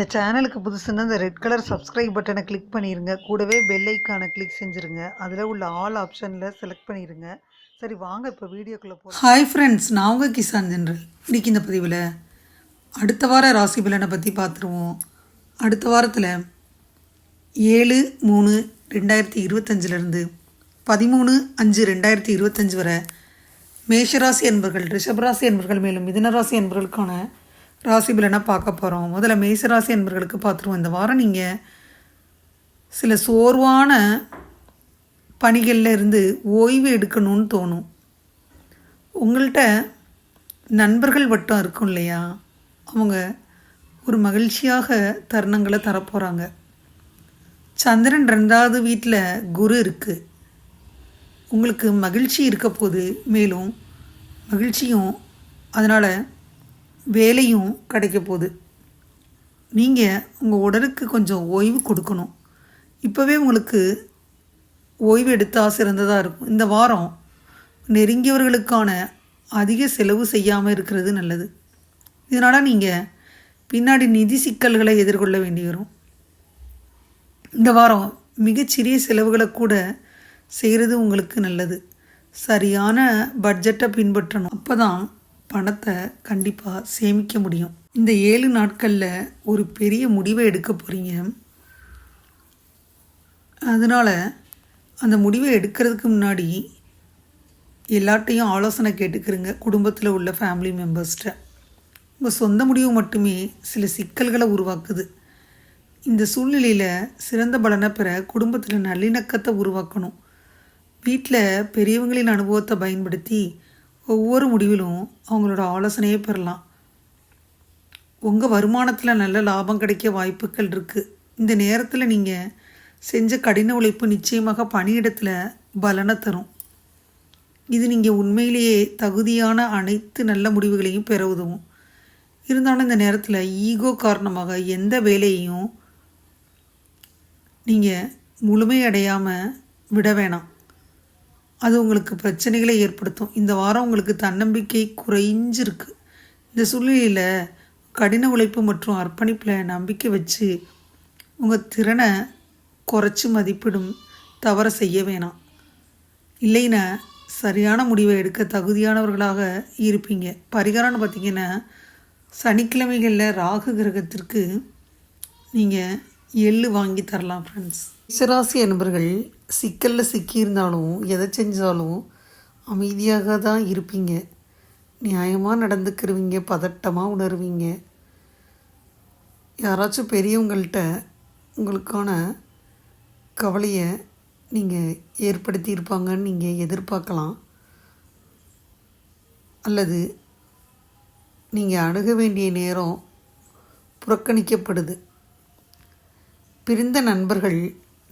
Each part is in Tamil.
இந்த சேனலுக்கு புதுசுன்னா இந்த ரெட் கலர் சப்ஸ்கிரைப் பட்டனை கிளிக் பண்ணிடுங்க கூடவே பெல் ஐக்கானை கிளிக் செஞ்சுருங்க. அதில் உள்ள ஆல் ஆப்ஷனில் செலக்ட் பண்ணிடுங்க சரி வாங்க இப்போ வீடியோக்குள்ளே போ ஹாய் ஃப்ரெண்ட்ஸ் நான் உங்கள் கிசான் ஜென்ரல். இன்னைக்கு இந்த பதிவில் அடுத்த வார ராசி பலனை பற்றி பார்த்துருவோம் அடுத்த வாரத்தில் ஏழு மூணு ரெண்டாயிரத்தி இருபத்தஞ்சிலேருந்து பதிமூணு அஞ்சு ரெண்டாயிரத்தி இருபத்தஞ்சி வரை மேஷராசி என்பர்கள் ரிஷபராசி என்பர்கள் மேலும் மிதனராசி என்பர்களுக்கான ராசி பலனை பார்க்க போகிறோம் முதல்ல மேசராசி என்பர்களுக்கு பார்த்துருவோம். இந்த வாரம் நீங்கள் சில சோர்வான பணிகளில் இருந்து ஓய்வு எடுக்கணும்னு தோணும். உங்கள்கிட்ட நண்பர்கள் வட்டம் இருக்கும் இல்லையா? அவங்க ஒரு மகிழ்ச்சியாக தருணங்களை தரப்போகிறாங்க சந்திரன் ரெண்டாவது வீட்டில் குரு இருக்குது உங்களுக்கு மகிழ்ச்சி இருக்க போது மேலும் மகிழ்ச்சியும் அதனால் வேலையும் கிடைக்க போகுது. நீங்கள் உங்கள் உடலுக்கு கொஞ்சம் ஓய்வு கொடுக்கணும். இப்போவே உங்களுக்கு ஓய்வு எடுத்தால் சிறந்ததாக இருக்கும். இந்த வாரம் நெருங்கியவர்களுக்கான அதிக செலவு செய்யாமல் இருக்கிறது நல்லது. இதனால் நீங்கள் பின்னாடி நிதி சிக்கல்களை எதிர்கொள்ள வேண்டி வரும். இந்த வாரம் மிகச்சிறிய செலவுகளை கூட செய்கிறது உங்களுக்கு நல்லது. சரியான பட்ஜெட்டை பின்பற்றணும். அப்போ தான் பணத்தை கண்டிப்பாக சேமிக்க முடியும். இந்த ஏழு நாட்களில் ஒரு பெரிய முடிவை எடுக்க போகிறீங்க அதனால் அந்த முடிவை எடுக்கிறதுக்கு முன்னாடி எல்லாட்டையும் ஆலோசனை கேட்டுக்கிறங்க குடும்பத்தில் உள்ள ஃபேமிலி மெம்பர்ஸ்கிட்ட உங்கள் சொந்த முடிவு மட்டுமே சில சிக்கல்களை உருவாக்குது. இந்த சூழ்நிலையில் சிறந்த பலனை பெற குடும்பத்தில் நல்லிணக்கத்தை உருவாக்கணும். வீட்டில் பெரியவங்களின் அனுபவத்தை பயன்படுத்தி ஒவ்வொரு முடிவிலும் அவங்களோட ஆலோசனையை பெறலாம். உங்கள் வருமானத்தில் நல்ல லாபம் கிடைக்க வாய்ப்புகள் இருக்குது இந்த நேரத்தில் நீங்கள் செஞ்ச கடின உழைப்பு நிச்சயமாக பணியிடத்தில் பலனை தரும். இது நீங்கள் உண்மையிலேயே தகுதியான அனைத்து நல்ல முடிவுகளையும் பெற உதவும். இருந்தாலும் இந்த நேரத்தில் ஈகோ காரணமாக எந்த வேலையையும் நீங்கள் முழுமையடையாமல் விட வேணாம். அது உங்களுக்கு பிரச்சனைகளை ஏற்படுத்தும். இந்த வாரம் உங்களுக்கு தன்னம்பிக்கை குறைஞ்சிருக்கு. இந்த சூழ்நிலையில் கடின உழைப்பு மற்றும் அர்ப்பணிப்பில் நம்பிக்கை வச்சு உங்கள் திறனை குறைச்சி மதிப்பிடும் தவற செய்ய வேணாம். இல்லைன்னா சரியான முடிவை எடுக்க தகுதியானவர்களாக இருப்பீங்க. பரிகாரம்னு பார்த்தீங்கன்னா சனிக்கிழமைகளில் ராகு கிரகத்திற்கு நீங்கள் எள்ளு வாங்கி தரலாம் ஃப்ரெண்ட்ஸ் சிராசி நண்பர்கள் சிக்கலில் சிக்கியிருந்தாலும் எதை செஞ்சாலும் அமைதியாக தான் இருப்பீங்க. நியாயமாக நடந்துக்கிருவீங்க பதட்டமாக உணர்வீங்க. யாராச்சும் பெரியவங்கள்ட்ட உங்களுக்கான கவலையை நீங்கள் ஏற்படுத்தியிருப்பாங்கன்னு நீங்கள் எதிர்பார்க்கலாம். அல்லது நீங்கள் அணுக வேண்டிய நேரம் புறக்கணிக்கப்படுது. பிரிந்த நண்பர்கள்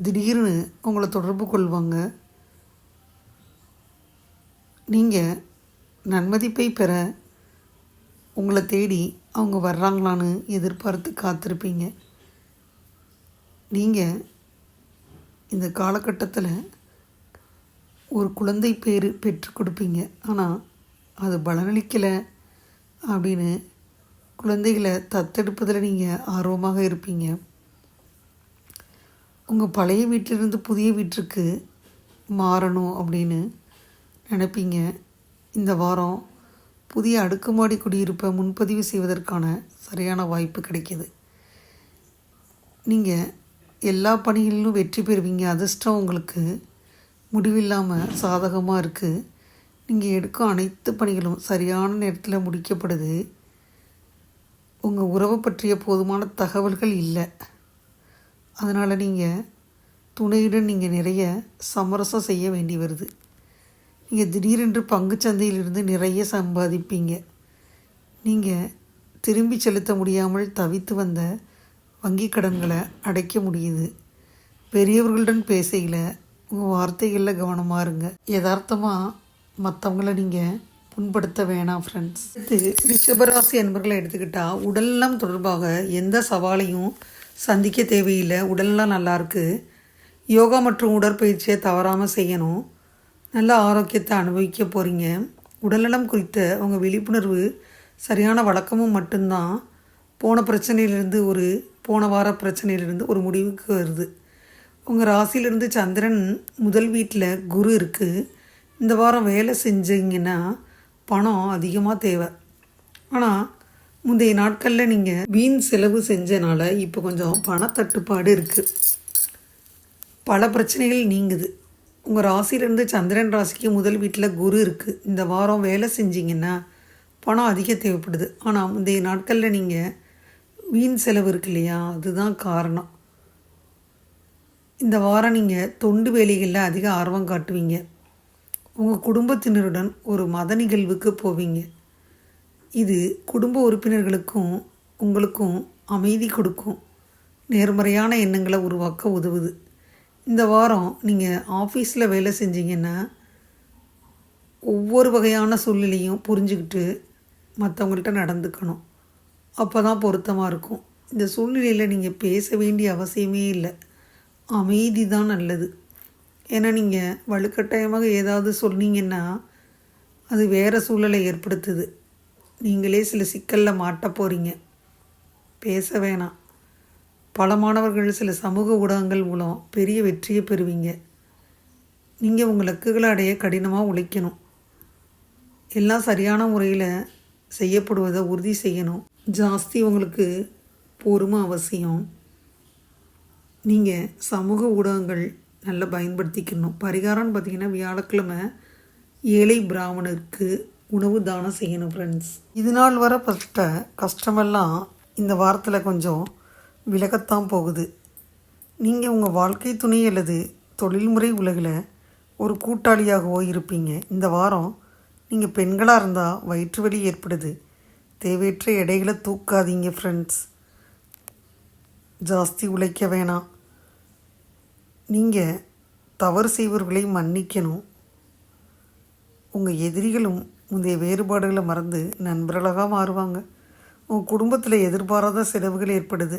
திடீர்னு உங்களை தொடர்பு கொள்வாங்க. நீங்கள் நன்மதிப்பை பெற உங்களை தேடி அவங்க வர்றாங்களான்னு எதிர்பார்த்து காத்திருப்பீங்க. நீங்கள் இந்த காலகட்டத்தில் ஒரு குழந்தை பேர் பெற்று கொடுப்பீங்க. ஆனால் அது பலனளிக்கலை அப்படின்னு குழந்தைகளை தத்தெடுப்பதில் நீங்கள் ஆர்வமாக இருப்பீங்க. உங்கள் பழைய வீட்டிலிருந்து புதிய வீட்டிற்கு மாறணும் அப்படின்னு நினைப்பீங்க. இந்த வாரம் புதிய அடுக்குமாடி குடியிருப்பை முன்பதிவு செய்வதற்கான சரியான வாய்ப்பு கிடைக்கிது. நீங்கள் எல்லா பணிகளிலும் வெற்றி பெறுவீங்க. அதிர்ஷ்டம் உங்களுக்கு முடிவில்லாமல் சாதகமாக இருக்குது நீங்கள் எடுக்கும் அனைத்து பணிகளும் சரியான நேரத்தில் முடிக்கப்படுது. உங்கள் உறவை பற்றிய போதுமான தகவல்கள் இல்லை. அதனால் நீங்கள் துணையுடன் நீங்கள் நிறைய சமரசம் செய்ய வேண்டி வருது. நீங்கள் திடீரென்று பங்குச்சந்தையிலிருந்து நிறைய சம்பாதிப்பீங்க. நீங்கள் திரும்பி செலுத்த முடியாமல் தவித்து வந்த வங்கி கடன்களை அடைக்க முடியுது. பெரியவர்களுடன் பேசையில் உங்கள் வார்த்தைகளில் கவனமாக இருங்க. யதார்த்தமாக மற்றவங்கள நீங்கள் புண்படுத்த வேணாம் ஃப்ரெண்ட்ஸ் இது ரிஷபராசி என்பர்களை எடுத்துக்கிட்டால் உடல்நலம் தொடர்பாக எந்த சவாலையும் சந்திக்க தேவையில்லை. உடல்லாம் நல்லாயிருக்கு யோகா மற்றும் உடற்பயிற்சியை தவறாமல் செய்யணும். நல்ல ஆரோக்கியத்தை அனுபவிக்க போகிறீங்க உடல்நலம் குறித்த உங்கள் விழிப்புணர்வு சரியான வழக்கமும் மட்டும்தான். போன பிரச்சனையிலிருந்து ஒரு போன வார பிரச்சனையிலிருந்து ஒரு முடிவுக்கு வருது. உங்கள் ராசியிலிருந்து சந்திரன் முதல் வீட்டில் குரு இருக்குது இந்த வாரம் வேலை செஞ்சீங்கன்னா பணம் அதிகமாக தேவை. ஆனால் முந்தைய நாட்களில் நீங்கள் வீண் செலவு செஞ்சனால இப்போ கொஞ்சம் பணத்தட்டுப்பாடு இருக்குது பல பிரச்சனைகள் நீங்குது. உங்கள் ராசிலேருந்து சந்திரன் ராசிக்கு முதல் வீட்டில் குரு இருக்குது இந்த வாரம் வேலை செஞ்சீங்கன்னா பணம் அதிக தேவைப்படுது. ஆனால் முந்தைய நாட்களில் நீங்கள் வீண் செலவு இருக்கு இல்லையா? அதுதான் காரணம். இந்த வாரம் நீங்கள் தொண்டு வேலைகளில் அதிக ஆர்வம் காட்டுவீங்க. உங்கள் குடும்பத்தினருடன் ஒரு மத நிகழ்வுக்கு போவீங்க. இது குடும்ப உறுப்பினர்களுக்கும் உங்களுக்கும் அமைதி கொடுக்கும் நேர்மறையான எண்ணங்களை உருவாக்க உதவுது. இந்த வாரம் நீங்கள் ஆஃபீஸில் வேலை செஞ்சீங்கன்னா ஒவ்வொரு வகையான சூழ்நிலையும் புரிஞ்சுக்கிட்டு மற்றவங்கள்ட்ட நடந்துக்கணும். அப்போ தான் பொருத்தமாக இருக்கும். இந்த சூழ்நிலையில் நீங்கள் பேச வேண்டிய அவசியமே இல்லை. அமைதி தான் நல்லது. ஏன்னா நீங்கள் வலுக்கட்டாயமாக ஏதாவது சொன்னீங்கன்னா அது வேறு சூழலை ஏற்படுத்துது. நீங்களே சில சிக்கலில் மாட்ட போகிறீங்க பேச வேணாம். பல மாணவர்கள் சில சமூக ஊடகங்கள் மூலம் பெரிய வெற்றியை பெறுவீங்க. நீங்கள் உங்கள் லக்குகளை அடைய கடினமாக உழைக்கணும். எல்லாம் சரியான முறையில் செய்யப்படுவதை உறுதி செய்யணும். ஜாஸ்தி உங்களுக்கு பொறுமை அவசியம். நீங்கள் சமூக ஊடகங்கள் நல்லா பயன்படுத்திக்கணும். பரிகாரம்னு பார்த்தீங்கன்னா வியாழக்கிழமை ஏழை பிராமணருக்கு உணவு தானம் செய்யணும் ஃப்ரெண்ட்ஸ் இது நாள் வர பட்ட கஷ்டமெல்லாம் இந்த வாரத்தில் கொஞ்சம் விலகத்தான் போகுது. நீங்கள் உங்கள் வாழ்க்கை துணை அல்லது தொழில்முறை உலகில் ஒரு கூட்டாளியாகவோ இருப்பீங்க. இந்த வாரம் நீங்கள் பெண்களாக இருந்தால் வயிற்று வலி ஏற்படுது. தேவையற்ற எடைகளை தூக்காதீங்க ஃப்ரெண்ட்ஸ் ஜாஸ்தி உழைக்க வேணாம். நீங்கள் தவறு செய்வர்களை மன்னிக்கணும். உங்கள் எதிரிகளும் முந்தைய வேறுபாடுகளை மறந்து நண்பர்களாக மாறுவாங்க. உங்கள் குடும்பத்தில் எதிர்பாராத செலவுகள் ஏற்படுது.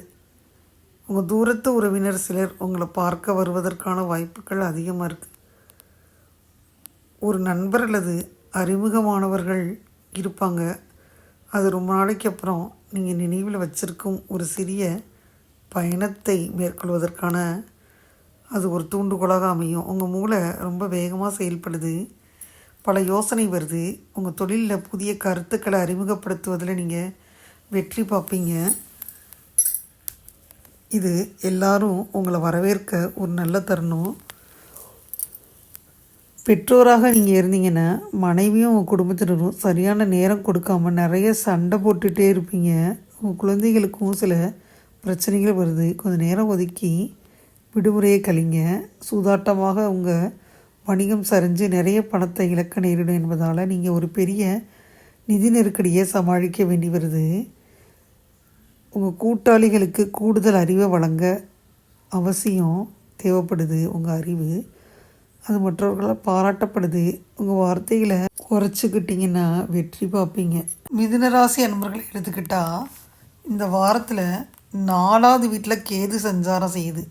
உங்கள் தூரத்து உறவினர் சிலர் உங்களை பார்க்க வருவதற்கான வாய்ப்புகள் அதிகமாக இருக்குது ஒரு நண்பர் அல்லது அறிமுகமானவர்கள் இருப்பாங்க. அது ரொம்ப நாளைக்கு அப்புறம் நீங்கள் நினைவில் வச்சிருக்கும் ஒரு சிறிய பயணத்தை மேற்கொள்வதற்கான அது ஒரு தூண்டுகோலாக அமையும். உங்கள் மூளை ரொம்ப வேகமாக செயல்படுது. பல யோசனை வருது. உங்கள் தொழிலில் புதிய கருத்துக்களை அறிமுகப்படுத்துவதில் நீங்கள் வெற்றி பார்ப்பீங்க. இது எல்லாரும் உங்களை வரவேற்க ஒரு நல்ல தருணம். பெற்றோராக நீங்கள் இருந்தீங்கன்னா மனைவியும் உங்கள் குடும்பத்தினரும் சரியான நேரம் கொடுக்காம நிறைய சண்டை போட்டுகிட்டே இருப்பீங்க. உங்கள் குழந்தைகளுக்கும் சில பிரச்சனைகள் வருது. கொஞ்சம் நேரம் ஒதுக்கி விடுமுறையை கழிங்க. சூதாட்டமாக உங்கள் வணிகம் சரிஞ்சு நிறைய பணத்தை இழக்க நேரிடும் என்பதால் நீங்கள் ஒரு பெரிய நிதி நெருக்கடியை சமாளிக்க வேண்டி வருது. உங்கள் கூட்டாளிகளுக்கு கூடுதல் அறிவை வழங்க அவசியம் தேவைப்படுது உங்கள் அறிவு. அது மற்றவர்களால் பாராட்டப்படுது. உங்கள் வார்த்தைகளை குறைச்சிக்கிட்டிங்கன்னா வெற்றி பார்ப்பீங்க. மிதுனராசி அன்பர்களை எடுத்துக்கிட்டால் இந்த வாரத்தில் நாலாவது வீட்டில் கேது சஞ்சாரம் செய்யுது.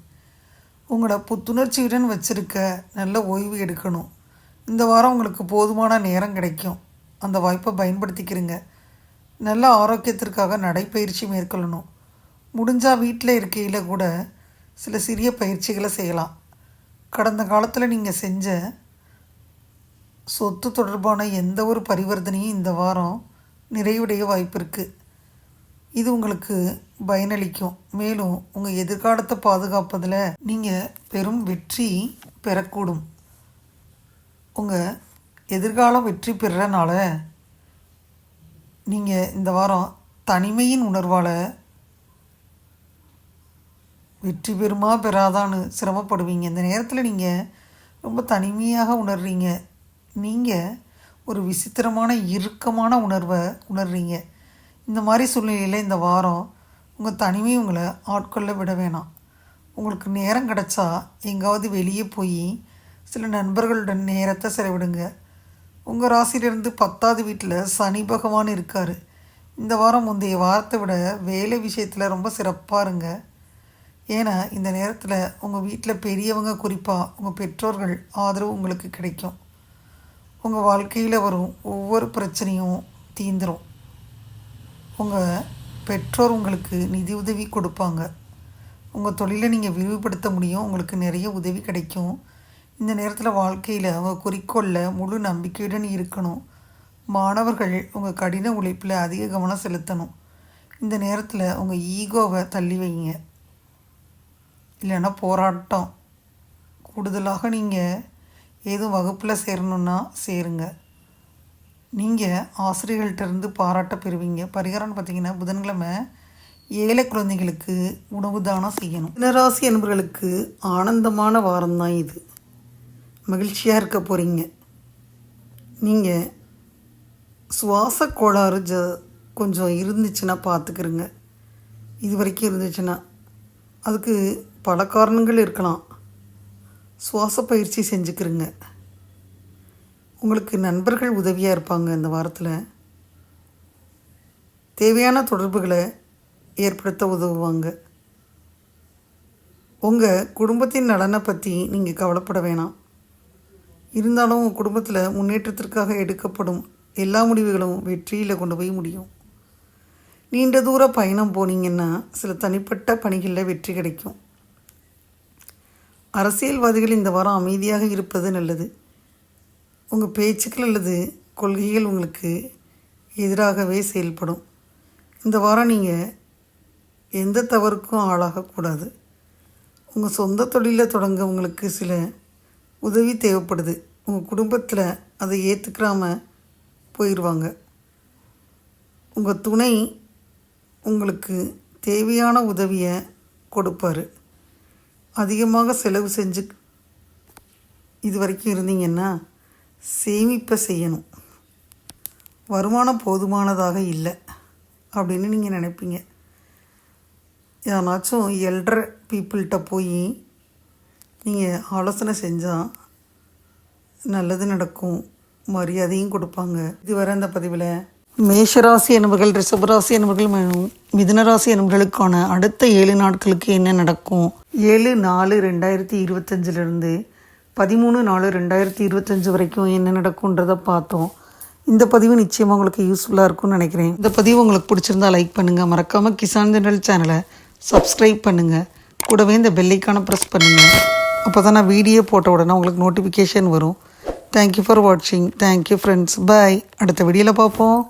உங்களை புத்துணர்ச்சியுடன் வச்சுருக்க நல்ல ஓய்வு எடுக்கணும். இந்த வாரம் உங்களுக்கு போதுமான நேரம் கிடைக்கும். அந்த வாய்ப்பை பயன்படுத்திக்கிறீங்க. நல்ல ஆரோக்கியத்திற்காக நடைப்பயிற்சி மேற்கொள்ளணும். முடிஞ்சால் வீட்டில் இருக்கையில் கூட சில சிறிய பயிற்சிகளை செய்யலாம். கடந்த காலத்தில் நீங்கள் செஞ்ச சொத்து தொடர்பான எந்த ஒரு பரிவர்த்தனையும் இந்த வாரம் நிறைவுடைய வாய்ப்பு இருக்குது இது உங்களுக்கு பயனளிக்கும். மேலும் உங்கள் எதிர்காலத்தை பாதுகாப்பதில் நீங்கள் பெரும் வெற்றி பெறக்கூடும். உங்கள் எதிர்காலம் வெற்றி பெறனால நீங்கள் இந்த வாரம் தனிமையின் உணர்வால் வெற்றி பெறுமா பெறாதான்னு சிரமப்படுவீங்க. இந்த நேரத்தில் நீங்கள் ரொம்ப தனிமையாக உணர்றீங்க. நீங்கள் ஒரு விசித்திரமான இறுக்கமான உணர்வை உணர்றீங்க. இந்த மாதிரி சூழ்நிலையில் இந்த வாரம் உங்கள் தனிமை உங்களை ஆட்கொள்ள விட வேணாம். உங்களுக்கு நேரம் கிடச்சா எங்காவது வெளியே போய் சில நண்பர்களுடன் நேரத்தை செலவிடுங்க. உங்கள் ராசியிலிருந்து பத்தாவது வீட்டில் சனி பகவான் இருக்கார். இந்த வாரம் முந்தைய வாரத்தை விட வேலை விஷயத்தில் ரொம்ப சிறப்பாக இருங்க. ஏன்னா இந்த நேரத்தில் உங்கள் வீட்டில் பெரியவங்க குறிப்பாக உங்கள் பெற்றோர்கள் ஆதரவு உங்களுக்கு கிடைக்கும். உங்கள் வாழ்க்கையில் வரும் ஒவ்வொரு பிரச்சனையும் தீந்துடும் உங்கள் பெற்றோர் உங்களுக்கு நிதி உதவி கொடுப்பாங்க. உங்கள் தொழிலை நீங்கள் விரிவுபடுத்த முடியும். உங்களுக்கு நிறைய உதவி கிடைக்கும். இந்த நேரத்தில் வாழ்க்கையில் உங்கள் குறிக்கோளில் முழு நம்பிக்கையுடன் இருக்கணும். மாணவர்கள் உங்கள் கடின உழைப்பில் அதிக கவனம் செலுத்தணும். இந்த நேரத்தில் உங்கள் ஈகோவை தள்ளி வைங்க. இல்லைன்னா போராட்டம். கூடுதலாக நீங்கள் ஏதும் வகுப்பில் சேரணுன்னா சேருங்க. நீங்கள் ஆசிரியர்கள்ட்ட இருந்து பாராட்ட பெறுவீங்க. பரிகாரம்னு பார்த்தீங்கன்னா புதன்கிழமை ஏழை குழந்தைகளுக்கு உணவு தானம் செய்யணும். தினராசி என்பவர்களுக்கு ஆனந்தமான வாரம்தான் இது. மகிழ்ச்சியாக இருக்க போகிறீங்க நீங்கள் சுவாச கோளாறு ஜ கொஞ்சம் இருந்துச்சுன்னா பார்த்துக்கிறங்க இது வரைக்கும் இருந்துச்சுன்னா அதுக்கு பல காரணங்கள் இருக்கலாம். சுவாச பயிற்சி செஞ்சுக்கிறங்க உங்களுக்கு நண்பர்கள் உதவியாக இருப்பாங்க இந்த வாரத்தில். தேவையான தொடர்புகளை ஏற்படுத்த உதவுவாங்க. உங்கள் குடும்பத்தின் நலனை பற்றி நீங்கள் கவலைப்பட வேணாம். இருந்தாலும் உங்கள் குடும்பத்தில் முன்னேற்றத்திற்காக எடுக்கப்படும் எல்லா முடிவுகளும் வெற்றியில் கொண்டு போய் முடியும். நீண்ட தூர பயணம் போனீங்கன்னா சில தனிப்பட்ட பணிகளில் வெற்றி கிடைக்கும். அரசியல்வாதிகள் இந்த வாரம் அமைதியாக இருப்பது நல்லது. உங்கள் பேச்சுக்கள் அல்லது கொள்கைகள் உங்களுக்கு எதிராகவே செயல்படும். இந்த வாரம் நீங்கள் எந்த தவறுக்கும் ஆளாகக்கூடாது உங்கள் சொந்த தொழிலை தொடங்க உங்களுக்கு சில உதவி தேவைப்படுது. உங்கள் குடும்பத்தில் அதை ஏற்றுக்கிறாம போயிடுவாங்க உங்கள் துணை உங்களுக்கு தேவையான உதவியை கொடுப்பாரு. அதிகமாக செலவு செஞ்சு இது வரைக்கும் இருந்தீங்கன்னா சேமிப்பை செய்யணும். வருமானம் போதுமானதாக இல்லை அப்படின்னு நீங்கள் நினைப்பீங்க. யாராச்சும் எல்டர் பீப்புள்கிட்ட போய் நீங்கள் ஆலோசனை செஞ்சால் நல்லது நடக்கும். மரியாதையும் கொடுப்பாங்க. இதுவரை இந்த பதிவில் மேஷராசி என்பவர்கள் ரிஷபராசி என்பவர்கள் மிதுனராசி என்பவர்களுக்கான அடுத்த ஏழு நாட்களுக்கு என்ன நடக்கும்? ஏழு நாலு ரெண்டாயிரத்தி இருபத்தஞ்சிலிருந்து பதிமூணு நாலு ரெண்டாயிரத்தி இருபத்தஞ்சி வரைக்கும் என்ன நடக்கும்ன்றதை பார்த்தோம். இந்த பதிவு நிச்சயமாக உங்களுக்கு யூஸ்ஃபுல்லாக இருக்கும்னு நினைக்கிறேன். இந்த பதிவு உங்களுக்கு பிடிச்சிருந்தா லைக் பண்ணுங்கள் மறக்காமல் கிசான் ஜெனரல் சேனலை சப்ஸ்கிரைப் பண்ணுங்கள் கூடவே இந்த பெல்லைக்கான ப்ரெஸ் பண்ணுங்கள் அப்போ தான் நான் வீடியோ போட்ட உடனே உங்களுக்கு நோட்டிஃபிகேஷன் வரும். தேங்க்யூ ஃபார் வாட்சிங் தேங்க்யூ ஃப்ரெண்ட்ஸ் பாய் அடுத்த வீடியோவில் பார்ப்போம்.